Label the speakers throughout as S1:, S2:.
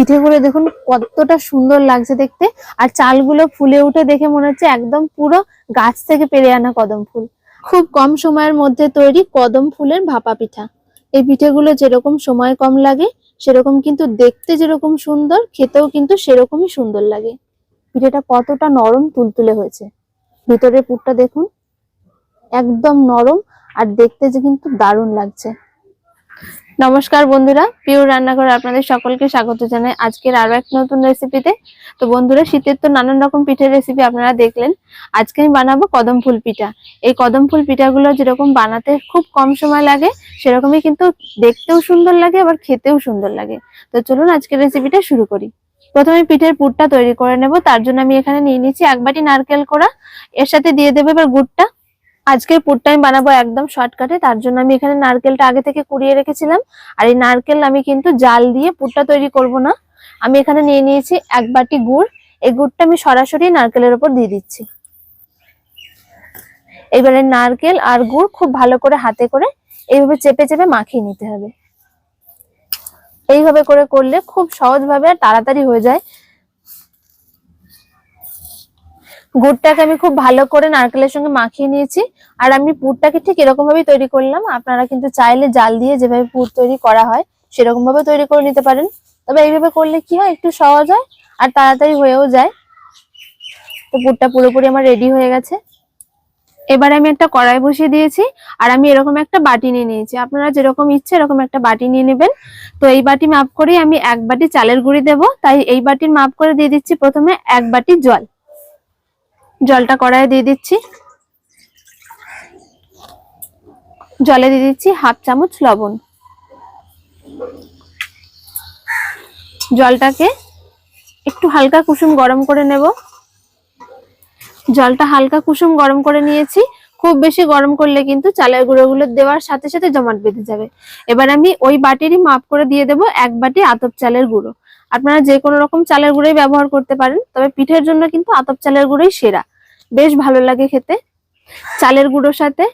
S1: পিঠেগুলো দেখুন কতটা সুন্দর লাগছে দেখতে। আর চালগুলো ফুলে উঠে দেখে মনে হচ্ছে একদম পুরো গাছ থেকে পেরে আনা কদম ফুল। খুব কম সময়ের মধ্যে তৈরি কদম ফুলের ভাপা পিঠা। এই পিঠেগুলো যেরকম সময় কম লাগে, সেরকম কিন্তু দেখতে যেরকম সুন্দর, খেতেও কিন্তু সেরকমই সুন্দর লাগে। পিঠেটা কতটা নরম তুলতুলে হয়েছে। ভিতরের পুরটা দেখুন, একদম নরম, আর দেখতে যে কিন্তু দারুণ লাগছে। নমস্কার বন্ধুরা, পিওর রান্নাঘরে আপনাদের সকলকে স্বাগত জানাই আজকের আরও এক নতুন রেসিপিতে তো বন্ধুরা, শীতের তো নানান রকম পিঠের রেসিপি আপনারা দেখলেন। আজকে আমি বানাবো কদম ফুল পিঠা। এই কদম ফুল পিঠাগুলো যেরকম বানাতে খুব কম সময় লাগে, সেরকমই কিন্তু দেখতেও সুন্দর লাগে, আবার খেতেও সুন্দর লাগে। তো চলুন আজকের রেসিপিটা শুরু করি। প্রথমে পিঠের পুরটা তৈরি করে নেব, তার জন্য আমি এখানে নিয়ে নিচ্ছি এক বাটি নারকেল কোড়া। এর সাথে দিয়ে দেবো এবার গুড়টা। আজকের পুরটা আমি বানাবো একদম শর্টকাটে তার জন্য আমি এখানে নারকেলটা আগে থেকে কুড়িয়ে রেখেছিলাম। আর এই নারকেল আমি কিন্তু জাল দিয়ে পুরটা তৈরি করব না। আমি এখানে নিয়ে নিয়েছি এক বাটি গুড়। এই গুড়টা আমি সরাসরি নারকেলের উপর দিয়ে দিচ্ছি। এবারে নারকেল আর গুড় খুব ভালো করে হাতে করে এইভাবে চেপে চেপে মাখিয়ে নিতে হবে। এইভাবে করে করলে খুব সহজভাবে আর তাড়াতাড়ি হয়ে যায়। গুড়টাকে আমি খুব ভালো করে নারকেলের সঙ্গে মাখিয়ে নিয়েছি। আর আমি পুরটাকে ঠিক এরকম ভাবেই তৈরি করলাম। আপনারা কিন্তু চাইলে জাল দিয়ে যেভাবে পুর তৈরি করা হয়, সেরকম ভাবে তৈরি করে নিতে পারেন। তবে এইভাবে করলে কি হয়, একটু সহজ হয় আর তাড়াতাড়ি হয়েও যায়। তো পুরটা পুরোপুরি আমার রেডি হয়ে গেছে। এবার আমি একটা কড়াই বসিয়ে দিয়েছি আর আমি এরকম একটা বাটি নিয়ে নিয়েছি। আপনারা যেরকম ইচ্ছে এরকম একটা বাটি নিয়ে নেবেন। তো এই বাটি মাপ করেই আমি এক বাটি চালের গুঁড়ি দেব। তাই এই বাটির মাপ করে দিয়ে দিচ্ছি প্রথমে এক বাটি জল। জলটা কড়াইয়ে দিয়ে দিচ্ছি। জলে দিয়ে দিচ্ছি হাফ চামচ লবণ। জলটাকে একটু হালকা কুসুম গরম করে নেব। জলটা হালকা কুসুম গরম করে নিয়েছি। খুব বেশি গরম করলে কিন্তু চালের গুঁড়োগুলো দেওয়ার সাথে সাথে জমাট বেঁধে যাবে। এবার আমি ওই বাটিরই মাপ করে দিয়ে দেবো এক বাটি আতপ চালের গুঁড়ো। আপনারা যে কোনো রকম চালের গুঁড়োই ব্যবহার করতে পারেন, তবে পিঠের জন্য কিন্তু আতপ চালের গুঁড়োই সেরা। বেশ ভালো লাগে খেতে। চালের গুঁড়োর সাথে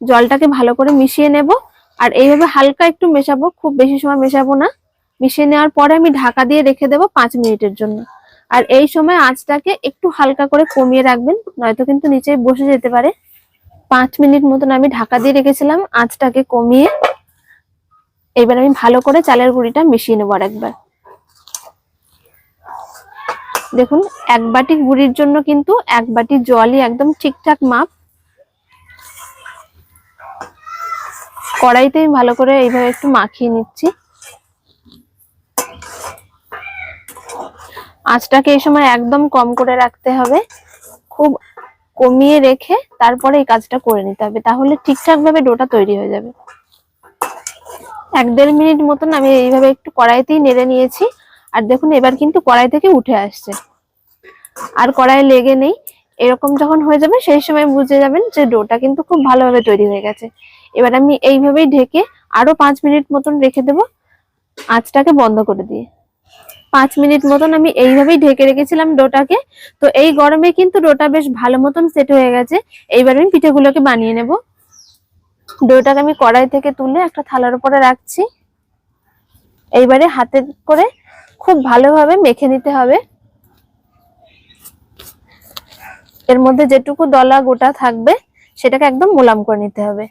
S1: জলটাকে ভালো করে মিশিয়ে নেব। আর এইভাবে হালকা একটু মেশাবো, খুব বেশি সময় মেশাবো না। মিশিয়ে নেওয়ার পরে আমি ঢাকা দিয়ে রেখে দেবো পাঁচ মিনিটের জন্য। আর এই সময় আঁচটাকে একটু হালকা করে কমিয়ে রাখবেন, নয়তো কিন্তু নিচে বসে যেতে পারে। পাঁচ মিনিট মতন আমি ঢাকা দিয়ে রেখেছিলাম আঁচটাকে কমিয়ে। এবার আমি ভালো করে চালের গুঁড়িটা মিশিয়ে নেব আর একবার দেখুন, এক বাটি গুড়ির জন্য কিন্তু এক বাটি জলই একদম ঠিকঠাক মাপ। কড়াইতে আমি ভালো করে এইভাবে একটু মাখিয়ে নিচ্ছি। আঁচটাকে এই সময় একদম কম করে রাখতে হবে, খুব কমিয়ে রেখে তারপরে এই কাজটা করে নিতে হবে, তাহলে ঠিকঠাক ভাবে ডোটা তৈরি হয়ে যাবে। এক দেড় মিনিট মতন আমি এইভাবে একটু কড়াইতেই নেড়ে নিয়েছি। আর দেখুন, এবার কিন্তু কড়াই থেকে উঠে আসছে। আর কড়াই লেগে নেই, এরকম যখন হয়ে যাবে, সেই সময় বুঝে যাবেন যে ডোটা কিন্তু খুব ভালোভাবে তৈরি হয়ে গেছে। এবার আমি এইভাবেই ঢেকে আরও পাঁচ মিনিট মতন রেখে দেবো আঁচটাকে বন্ধ করে দিয়ে। পাঁচ মিনিট মতন আমি এইভাবেই ঢেকে রেখেছিলাম ডোটাকে। তো এই গরমে কিন্তু ডোটা বেশ ভালো মতন সেট হয়ে গেছে। এইবার আমি পিঠেগুলোকে বানিয়ে নেব। ডোটাকে আমি কড়াই থেকে তুলে একটা থালার উপরে রাখছি। এইবারে হাতে করে খুব ভালোভাবে মেখে নিতে হবে। এর মধ্যে যেটুকু দলা গোটা থাকবে, সেটাকে একদম মোলাম করে নিতে হবে।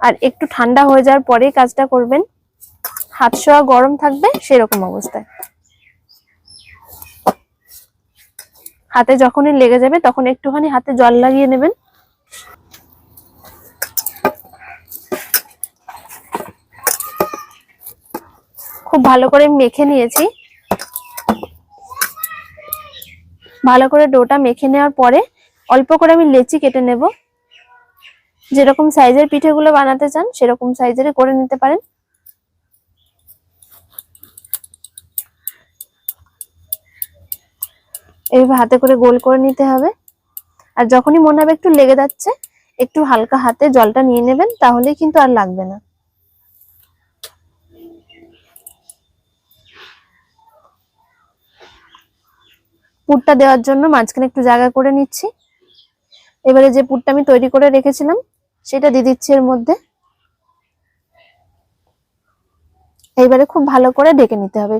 S1: আর একটু ঠান্ডা হয়ে যাওয়ার পরেই কাজটা করবেন। হাত শোয়া গরম থাকবে সেরকম অবস্থায়। হাতে যখনই লেগে যাবে তখন একটুখানি হাতে জল লাগিয়ে নেবেন। খুব ভালো করে মেখে নিয়েছি। ভালো করে ডোটা মেখে নেওয়ার পরে অল্প করে আমি লেচি কেটে নেব। যেরকম সাইজের পিঠেগুলো বানাতে চান, সেরকম সাইজের করে নিতে পারেন। এইভাবে হাতে করে গোল করে নিতে হবে। আর যখনই মনে হবে একটু লেগে যাচ্ছে, একটু হালকা হাতে জলটা নিয়ে নেবেন, তাহলেই কিন্তু আর লাগবে না। পুরটা দেওয়ার জন্য মাঝখানে একটু জায়গা করে নিচ্ছি। এবারে যে পুরটা আমি তৈরি করে রেখেছিলাম, সেটা দিয়ে দিচ্ছি এর মধ্যে। এইবারে খুব ভালো করে ডেকে নিতে হবে।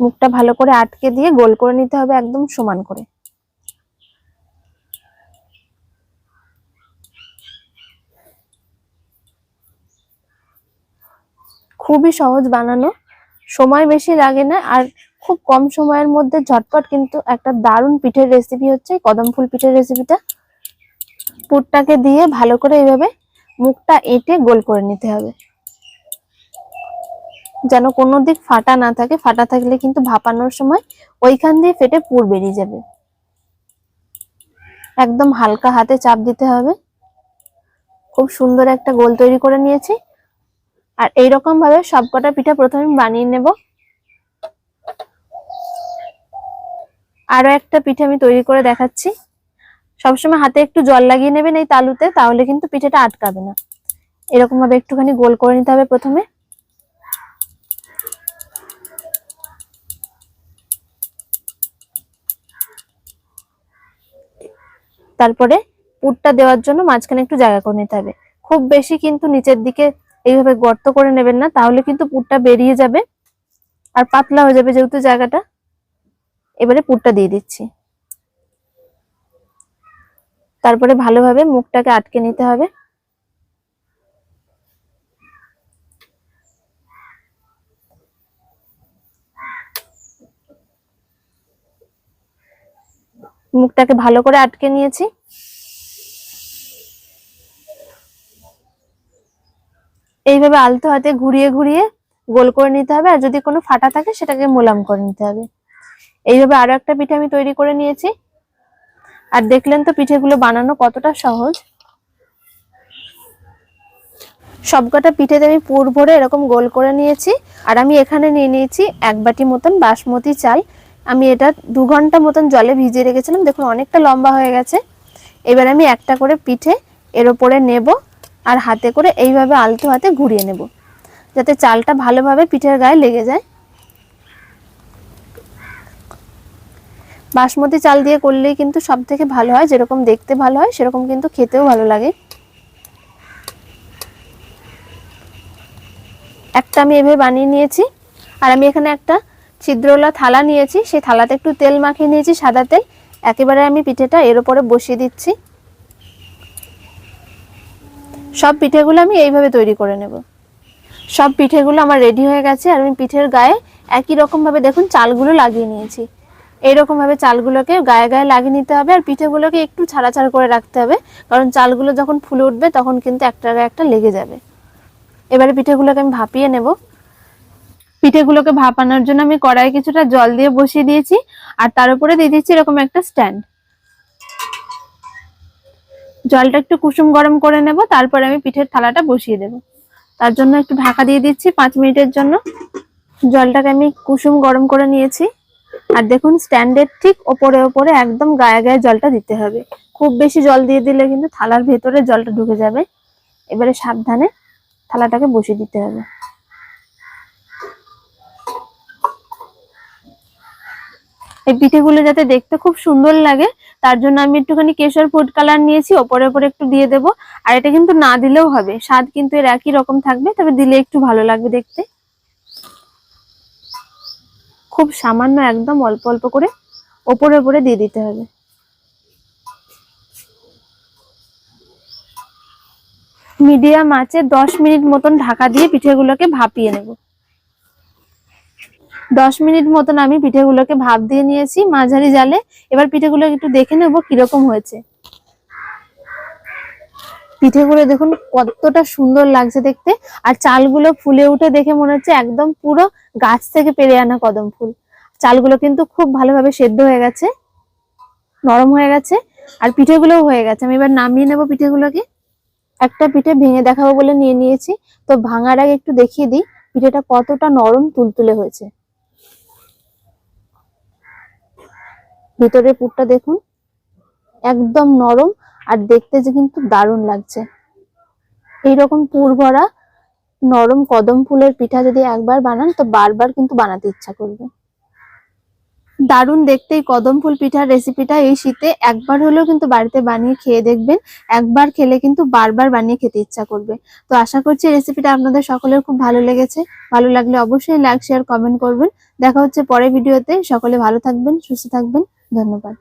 S1: মুখটা ভালো করে আটকে দিয়ে গোল করে নিতে হবে একদম সমান করে। খুবই সহজ বানানো। সময় বেশি লাগে না আর খুব কম সময়ের মধ্যে ঝটপট কিন্তু একটা দারুণ পিঠের রেসিপি হচ্ছে কদম ফুল পিঠের রেসিপিটা পুরটাকে দিয়ে ভালো করে এইভাবে মুখটা এঁটে গোল করে নিতে হবে। যেন কোনো দিক ফাটা না থাকে, ফাটা থাকলে কিন্তু ভাপানোর সময় ওইখান দিয়ে ফেটে পুর বেরিয়ে যাবে। একদম হালকা হাতে চাপ দিতে হবে। খুব সুন্দর একটা গোল তৈরি করে নিয়েছি। আর এইরকম ভাবে সবকটা পিঠা প্রথমে বানিয়ে নেব। আরও একটা পিঠে আমি তৈরি করে দেখাচ্ছি। সবসময় হাতে একটু জল লাগিয়ে নেবেন এই তালুতে, তাহলে কিন্তু পিঠেটা আটকাবে না। এরকম ভাবে একটুখানি গোল করে নিতে হবে প্রথমে। তারপরে পুরটা দেওয়ার জন্য মাঝখানে একটু জায়গা করে নিতে হবে। খুব বেশি কিন্তু নিচের দিকে এইভাবে গর্ত করে নেবেন না, তাহলে কিন্তু পুরটা বেরিয়ে যাবে আর পাতলা হয়ে যাবে যেহেতু জায়গাটা। এবারে পুরটা দিয়ে দিচ্ছি। তারপরে ভালোভাবে মুখটাকে আটকে নিতে হবে। মুখটাকে ভালো করে আটকে নিয়েছি। এইভাবে আলতো হাতে ঘুরিয়ে ঘুরিয়ে গোল করে নিতে হবে, আর যদি কোনো ফাটা থাকে সেটাকে মোলাম করে নিতে হবে। এইভাবে আরও একটা পিঠে আমি তৈরি করে নিয়েছি। আর দেখলেন তো পিঠেগুলো বানানো কতটা সহজ। সবকটা পিঠেতে আমি পুর ভরে এরকম গোল করে নিয়েছি, আর আমি এখানে নিয়ে নিয়েছি এক বাটি মতন বাসমতি চাল। আমি এটা দু ঘণ্টা মতন জলে ভিজিয়ে রেখেছিলাম, দেখুন অনেকটা লম্বা হয়ে গেছে। এবার আমি একটা করে পিঠে এর ওপরে নেব। আর হাতে করে এইভাবে আলতো হাতে ঘুরিয়ে নেব। যাতে চালটা ভালোভাবে পিঠের গায়ে লেগে যায়। বাসমতি চাল দিয়ে করলেই কিন্তু সব থেকে ভালো হয়। যেরকম দেখতে ভালো হয়, সেরকম কিন্তু খেতেও ভালো লাগে। একটা আমি এভাবে বানিয়ে নিয়েছি। আর আমি এখানে একটা ছিদ্রওয়ালা থালা নিয়েছি। সেই থালাতে একটু তেল মাখিয়ে নিয়েছি সাদা তেল। একেবারে আমি পিঠেটা এর উপরে বসিয়ে দিচ্ছি। সব পিঠেগুলো আমি এইভাবে তৈরি করে নেব। সব পিঠেগুলো আমার রেডি হয়ে গেছে আর আমি পিঠের গায়ে একই রকম ভাবে দেখুন চালগুলো লাগিয়ে নিয়েছি। এইরকম ভাবে চালগুলোকে গায়ে গায়ে লাগিয়ে নিতে হবে আর পিঠেগুলোকে একটু ছাড়া ছাড়া করে রাখতে হবে কারণ চালগুলো যখন ফুলে উঠবে তখন কিন্তু একটা গায়ে একটা লেগে যাবে। এবারে পিঠেগুলোকে আমি ভাপিয়ে নেব। পিঠেগুলোকে ভাপানোর জন্য আমি কড়াই কিছুটা জল দিয়ে বসিয়ে দিয়েছি আর তার উপরে দিয়ে দিচ্ছি এরকম একটা স্ট্যান্ড জলটা একটু কুসুম গরম করে নেব, তারপরে আমি পিঠের থালাটা বসিয়ে দেব। তার জন্য একটু ঢাকা দিয়ে দিচ্ছি পাঁচ মিনিটের জন্য। জলটাকে আমি কুসুম গরম করে নিয়েছি। আর দেখুন, স্ট্যান্ডের ঠিক ওপরে ওপরে একদম গায়ে গায়ে জলটা দিতে হবে। খুব বেশি জল দিয়ে দিলে কিন্তু থালার ভেতরে জলটা ঢুকে যাবে। এবারে সাবধানে থালাটাকে বসিয়ে দিতে হবে। এই পিঠেগুলো যাতে দেখতে খুব সুন্দর লাগে, তার জন্য আমি একটুখানি কেশর ফুড কালার নিয়েছি, ওপরে ওপরে একটু দিয়ে দেব। আর এটা কিন্তু না দিলেও হবে, স্বাদ কিন্তু এর একই রকম থাকবে, তবে দিলে একটু ভালো লাগবে দেখতে। খুব সামান্য একদম অল্প অল্প করে ওপরে ওপরে দিয়ে দিতে হবে। মিডিয়াম আঁচে দশ মিনিট মতন ঢাকা দিয়ে পিঠেগুলোকে ভাপিয়ে নেব। দশ মিনিট মতন আমি পিঠেগুলোকে ভাপ দিয়ে নিয়েছি, মাঝারি জালে। এবার পিঠেগুলো একটু দেখে নেব কীরকম হয়েছে। পিঠেগুলো দেখুন কতটা সুন্দর লাগছে দেখতে। আর চালগুলো ফুলে উঠে দেখে মনে হচ্ছে একদম পুরো গাছ থেকে পেরে আনা কদম ফুল। চালগুলো কিন্তু খুব ভালোভাবে সেদ্ধ হয়ে গেছে, নরম হয়ে গেছে, আর পিঠেগুলোও হয়ে গেছে। আমি এবার নামিয়ে নেব পিঠেগুলোকে। একটা পিঠে ভেঙে দেখাবো বলে নিয়ে নিয়েছি। তো ভাঙার আগে একটু দেখিয়ে দিই, পিঠেটা কতটা নরম তুলতুলে হয়েছে। ভিতরের পুরটা দেখুন। একদম নরম আর দেখতে যে কিন্তু দারুণ লাগছে। এইরকম পুর ভরা নরম কদম ফুলের পিঠা যদি একবার বানান, তো বারবার কিন্তু বানাতে ইচ্ছা করবে। দারুণ দেখতে এই কদম ফুল পিঠার রেসিপিটা এই শীতে একবার হলেও কিন্তু বাড়িতে বানিয়ে খেয়ে দেখবেন। একবার খেলে কিন্তু বারবার বানিয়ে খেতে ইচ্ছা করবে। তো আশা করছি রেসিপিটা আপনাদের সকলের খুব ভালো লেগেছে। ভালো লাগলে অবশ্যই লাইক শেয়ার কমেন্ট করবেন। দেখা হচ্ছে পরের ভিডিওতে সকলে ভালো থাকবেন, সুস্থ থাকবেন। ধন্যবাদ।